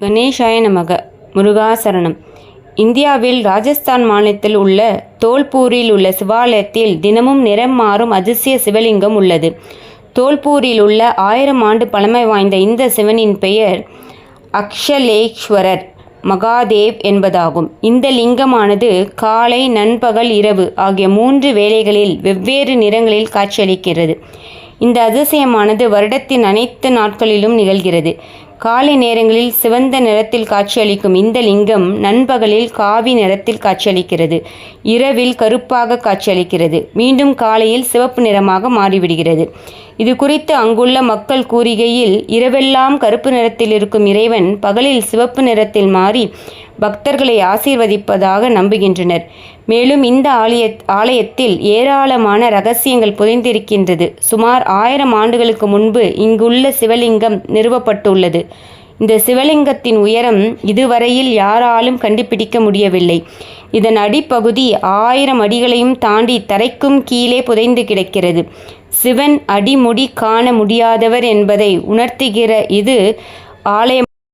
கணேஷாய நமக. முருகாசரணம். இந்தியாவில் ராஜஸ்தான் மாநிலத்தில் உள்ள தோல்பூரில் உள்ள சிவாலயத்தில் தினமும் நிறம் மாறும் அதிசய சிவலிங்கம் உள்ளது. தோல்பூரில் உள்ள ஆயிரம் ஆண்டு பழமை வாய்ந்த இந்த சிவனின் பெயர் அக்ஷலேஸ்வரர் மகாதேவ் என்பதாகும். இந்த லிங்கமானது காலை நண்பகல் இரவு ஆகிய மூன்று வேளைகளில் வெவ்வேறு நிறங்களில் காட்சியளிக்கிறது. இந்த அதிசயமானது வருடத்தின் அனைத்து நாட்களிலும் நிகழ்கிறது. காலை நேரங்களில் சிவந்த நிறத்தில் காட்சியளிக்கும் இந்த லிங்கம் நண்பகலில் காவி நிறத்தில் காட்சியளிக்கிறது. இரவில் கருப்பாக காட்சியளிக்கிறது. மீண்டும் காலையில் சிவப்பு நிறமாக மாறிவிடுகிறது. இது குறித்து அங்குள்ள மக்கள் கூறுகையில் இரவெல்லாம் கருப்பு நிறத்தில் இருக்கும் இறைவன் பகலில் சிவப்பு நிறத்தில் மாறி பக்தர்களை ஆசீர்வதிப்பதாக நம்புகின்றனர். மேலும் இந்த ஆலய ஆலயத்தில் ஏராளமான ரகசியங்கள் புதைந்திருக்கின்றது. சுமார் ஆயிரம் ஆண்டுகளுக்கு முன்பு இங்குள்ள சிவலிங்கம் நிறுவப்பட்டுள்ளது. இந்த சிவலிங்கத்தின் உயரம் இதுவரையில் யாராலும் கண்டுபிடிக்க முடியவில்லை. இதன் அடிப்பகுதி ஆயிரம் அடிகளையும் தாண்டி தரைக்கும் கீழே புதைந்து கிடக்கிறது. சிவன் அடிமுடி காண முடியாதவர் என்பதை உணர்த்துகிற இது ஆலயம்